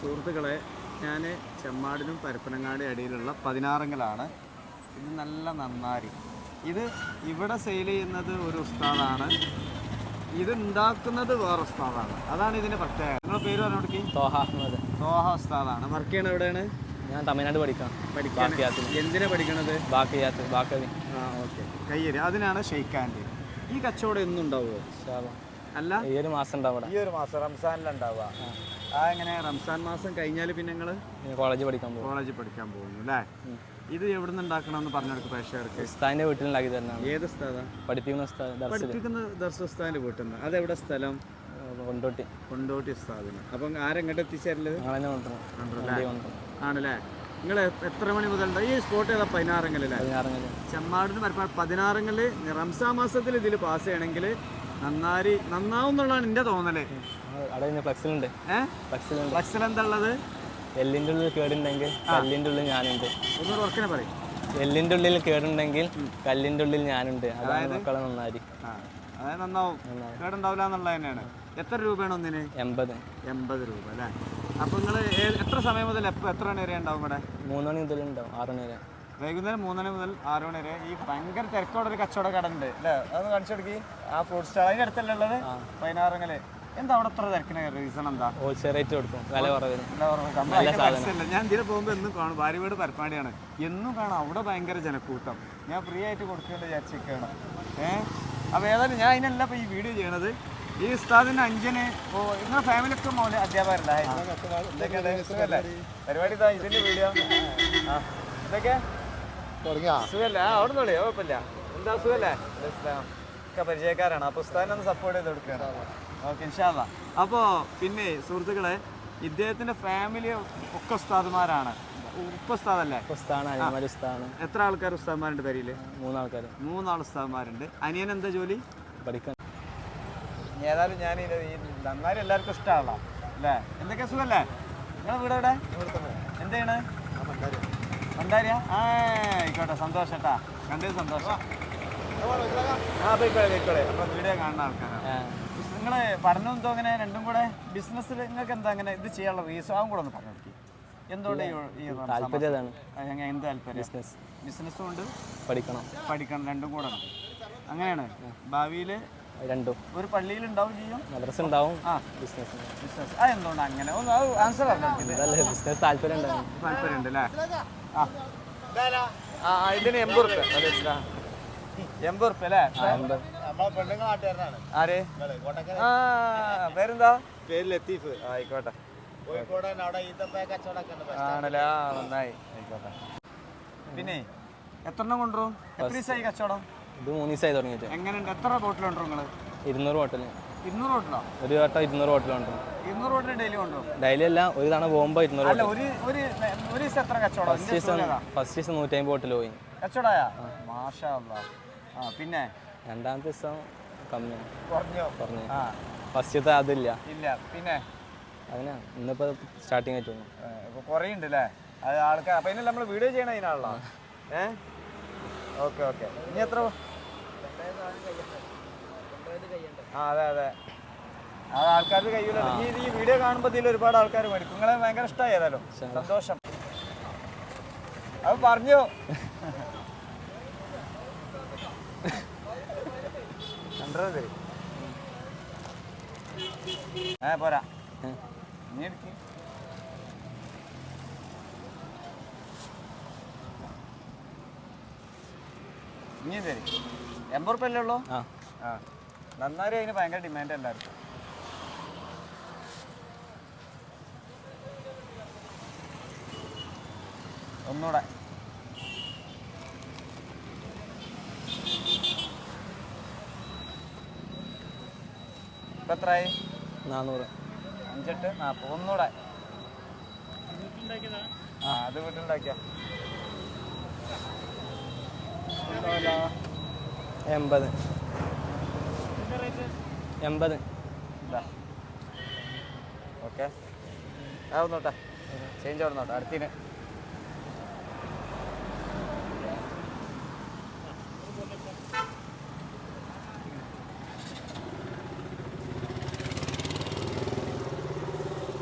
സുഹൃത്തുക്കളെ ഞാൻ ചെമ്മാടിനും പരപ്പനങ്ങാടി അടിയിലുള്ള പതിനാറെങ്കിലാണ്. ഇത് നല്ല നന്നാരി. ഇത് ഇവിടെ സെയിൽ ചെയ്യുന്നത് ഒരു ഉസ്താദാണ്. ഇത് ഉണ്ടാക്കുന്നത് വേറെ ഉസ്താദാണ്. അതാണ് ഇതിന്റെ പ്രത്യേകത. നിങ്ങളുടെ പേര് പറഞ്ഞോടേക്ക് തോഹ അഹമ്മദ്. തോഹ ഉസ്താദാണ്. വർക്ക് ചെയ്യണത് എവിടെയാണ്? ഞാൻ തമിഴ്നാട് പഠിക്കാം പഠിക്കാൻ എന്തിനാണ് പഠിക്കണത്? ബാക്കിയാത്ത് ബാക്കി ആ ഓക്കെ. കയ്യര്. അതിനാണ് ഷെയ്ഖാന്റെ ഈ കച്ചവടം എന്നും ഉണ്ടാവുമോ? അല്ല? ഈ ഒരു മാസം ഉണ്ടാവും ഈ ഒരു മാസം റംസാനിലുണ്ടാവുക ആ. എങ്ങനെ? റംസാൻ മാസം കഴിഞ്ഞാൽ പിന്നെ നിങ്ങൾ കോളേജ് പഠിക്കാൻ പോകും. കോളേജിൽ പഠിക്കാൻ പോകുന്നു അല്ലേ? ഇത് എവിടെ നിന്ന് ഉണ്ടാക്കണമെന്ന് പറഞ്ഞെടുക്കും പ്രേക്ഷകർക്ക്. ഉസ്താദിന്റെ വീട്ടിൽ ഉണ്ടാക്കി തരുന്നതാണ്. ഏത് സ്ഥലം പഠിപ്പിക്കുന്ന പഠിപ്പിക്കുന്ന ദർശസ്ഥാന്റെ വീട്ടിൽ നിന്ന് അതെവിടെ സ്ഥലം? കൊണ്ടോട്ടി. കൊണ്ടോട്ടി സ്ഥാപനം അപ്പം ആരെങ്ങോട്ട് എത്തിച്ചേരൽ? ആണല്ലേ? നിങ്ങൾ എത്ര മണി മുതൽ ഈ സ്പോട്ട് ഏതാ? പതിനാറെങ്കിലല്ലേ ചെമ്മാടിന് പരപ്പാട് റംസാ റംസാൻ മാസത്തിൽ ഇതിൽ പാസ് ചെയ്യണമെങ്കിൽ നന്നാരി നന്നാവും എന്നുള്ളതാണ് എന്റെ തോന്നൽ. ഫ്ലക്സിലുണ്ട്. ഫ്ലക്സിൽ എന്താ ഉള്ളത്? എല്ലിന്റെ ഉള്ളിൽ കേടുണ്ടെങ്കിൽ കല്ലിന്റെ ഉള്ളിൽ ഞാനുണ്ട്. ഒന്ന് ഉറക്കനെ പറയും. എല്ലിന്റെ ഉള്ളിൽ കേടുണ്ടെങ്കിൽ കല്ലിന്റെ ഉള്ളിൽ ഞാനുണ്ട്. അതാണ് മക്കളെ നന്നാരി. അതായത് നന്നാവും. കേടുണ്ടാവില്ല എന്നുള്ളത് തന്നെയാണ്. എത്ര രൂപയാണ് ഒന്നിന്? എൺപത്. എൺപത് രൂപ അല്ലേ? അപ്പോൾ നിങ്ങൾ എത്ര സമയം മുതൽ എപ്പോൾ എത്ര മണി വരെ ഉണ്ടാവും ഇവിടെ? മൂന്ന് മണി മുതൽ ഉണ്ടാവും ആറ് മണി വരെ. വൈകുന്നേരം മൂന്നര മുതൽ ആറ് മണി വരെ ഈ ഭയങ്കര തിരക്കോടെ ഒരു കച്ചവട കട ഉണ്ട് അല്ലേ? അതൊന്ന് കാണിച്ചു കൊടുക്കി. ആ ഫ്രൂട്ട് സ്റ്റാൾ അതിന്റെ അടുത്തല്ലേ ഉള്ളത്? പതിനാറങ്ങൽ. എന്താ അവിടെ അത്ര തിരക്കിന് റീസൺ എന്താ? ഹോൾസെയിൽ റേറ്റ് കൊടുക്കും. വില കുറവില്ല. ഞാൻ ഇതിന് പോകുമ്പോൾ എന്നും കാണും. ഭാര്യ വീട് പരപ്പാടിയാണ്. എന്നും കാണാം. അവിടെ ഭയങ്കര ജനക്കൂട്ടം. ഞാൻ ഫ്രീ ആയിട്ട് കൊടുക്കേണ്ട വിചാരിച്ചിരിക്കുകയാണ് ഏഹ് അപ്പോൾ ഏതായാലും ഞാൻ അതിനല്ല ഇപ്പോൾ ഈ വീഡിയോ ചെയ്യണത്. ഈ ഉസ്താദിന് അഞ്ചന് ഓ ഫാമിലി ഒക്കെ മോലെ അധ്യാപകരല്ലേ? പരിപാടി ഇതാ ഇതിന്റെ വീഡിയോ ആ സുഖല്ലേ? അവിടെ കുഴപ്പമില്ല. എന്താ സുഖല്ലേ? ഒക്കെ പരിചയക്കാരാണ്. അപ്പോൾ ഉസ്താദിനെ ഒന്ന് സപ്പോർട്ട് ചെയ്ത് കൊടുക്കുക ഓക്കെ ഇൻഷാല്ല അപ്പോൾ പിന്നെ സുഹൃത്തുക്കളെ ഇദ്ദേഹത്തിന്റെ ഫാമിലി ഒക്കെ ഉസ്താദുമാരാണ്. ഉപ്പ ഉസ്താദല്ലേ ഉസ്താണ് അനിമൽ ഉസ്താണ് എത്ര ആൾക്കാർ ഉസ്താദ്മാരുണ്ട് പേരിൽ മൂന്നാൾക്കാർ മൂന്നാൾ ഉസ്താദ്മാരുണ്ട്. അനിയൻ എന്താ ജോലി? പഠിക്കാൻ. ഏതായാലും ഞാൻ ഈ നന്നായി എല്ലാവർക്കും ഇഷ്ടമാണല്ലോ. അല്ലേ? എന്തൊക്കെ സുഖല്ലേ? നിങ്ങളെ വീട് എവിടെ? എന്ത് ചെയ്യണേ ആ ആയിക്കോട്ടെ സന്തോഷം കേട്ടാ. കണ്ടത് സന്തോഷം. ആ പോയിക്കോളെ പോയിക്കോളെ. അപ്പൊ വീഡിയോ കാണുന്ന ആൾക്കാരാണ്. നിങ്ങൾ പഠനം എന്തോ അങ്ങനെ രണ്ടും കൂടെ ബിസിനസ്സിൽ നിങ്ങൾക്ക് എന്താ അങ്ങനെ ഇത് ചെയ്യാനുള്ള റീസൺ അതും കൂടെ ഒന്ന് പറഞ്ഞു എന്തുകൊണ്ട് ഈ- താല്പര്യം എന്ത് താല്പര്യം? ബിസിനസ്. ബിസിനസ്സും ഉണ്ട്. പഠിക്കണം. പഠിക്കണം രണ്ടും കൂടെ. അങ്ങനെയാണ്. ഭാവിയിൽ രണ്ടും. ഒരു പള്ളിയിൽ ഉണ്ടാവും ചെയ്യും? മദ്രസ ഉണ്ടാവും. ആ. ബിസിനസ് ബിസിനസ് ആ എന്തുകൊണ്ട് അങ്ങനെ? ഒന്ന് അത് ആൻസർ ബിസിനസ് താല്പര്യം ഉണ്ടാവും അല്ലേ? ആ. ആ ആ, ഇതിന് എൺപത് റുപ്യ എൺപത് റുപ്യ അല്ലേ? ആര്? ആ പേരെന്താ? പേര് ലത്തീഫ്. ആയിക്കോട്ടെ. ആണല്ലേ? ആ നന്നായി. ആയിക്കോട്ടെ. പിന്നെ എത്ര എണ്ണം കൊണ്ടുവരും? എത്ര ദിവസമായി കച്ചവടം? ഇത് മൂന്ന് ദിവസമായി തുടങ്ങിയിട്ട്. എങ്ങനെയുണ്ട്? എത്ര ബോട്ടിൽ ഉണ്ട് നിങ്ങൾ ഇരുന്നൂറ് ബോട്ടിൽ ഇരുന്നൂറ് ബോട്ടിലോ? ഒരു വട്ടം ഇരുന്നൂറ് ഹോട്ടൽ ഉണ്ട് ഇരുന്നൂറ് ബോട്ടിൽ ഡെയിലി ഉണ്ടോ ഡെയിലി അല്ല ഒരു തവണ പോകുമ്പോൾ ഇരുന്നൂറ് അല്ല ഒരു ഒരു ഒരു ദിവസം എത്ര കച്ചവടം? ഫസ്റ്റ് സീസൺ ഫസ്റ്റ് സീസൺ നൂറ്റമ്പത് ബോട്ടിൽ പോയി. കച്ചവടമായ? മാഷാ. ആ പിന്നെ? രണ്ടാമത്തെ ദിവസം കമ്മിയാണ് കുറഞ്ഞോ? പറഞ്ഞു ആ. ഫസ്റ്റത്തെ അതില്ല. ഇല്ല. പിന്നെ? അതിനാ ഇന്നിപ്പോ സ്റ്റാർട്ടിങ് ആയിട്ട് ഇപ്പൊ കുറയുണ്ട് അല്ലേ അത് ആൾക്കാർ അപ്പൊ നമ്മൾ വീഡിയോ ചെയ്യണ അതിനാണല്ലോ. ഏ? Okay okay. ഇനി എത്ര? ആ അതെ അതെ. അത് ആൾക്കാർക്ക് കഴിയൂല ഈ ഈ വീഡിയോ കാണുമ്പോൾ ഇതിൽ ഒരുപാട് ആൾക്കാർ മേടിക്കും. നിങ്ങളെ ഭയങ്കര ഇഷ്ടമായി ഏതായാലും. സന്തോഷം. അത് പറഞ്ഞു. രണ്ടര തരും ഏ പോരാ. നീ എടുക്ക്. ഇനി തരും എൺപത് റുപ്യ അല്ലേ ഉള്ളൂ? ആ. ആ. നന്നാരി അതിന് ഭയങ്കര ഡിമാൻഡ് എല്ലാവർക്കും. ഒന്നുകൂടെ ഇപ്പൊ എത്രയായി നാനൂറ് അഞ്ചെട്ട് നാൽപ്പത് ഒന്നുകൂടെ ആ അത് വീട്ടിലുണ്ടാക്കിയ? എൺപത്. എൺപത്. ഓക്കെ. ആ ചേഞ്ച് ആവുന്നോട്ടെ അടുത്തിന്.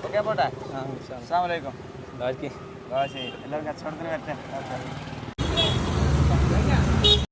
ഓക്കെ പോട്ടെ. അസ്സാം വലൈക്കും എല്ലാവർക്കും എല്ലാവരും കച്ചവടത്തിന് വരട്ടെ. ഓക്കെ.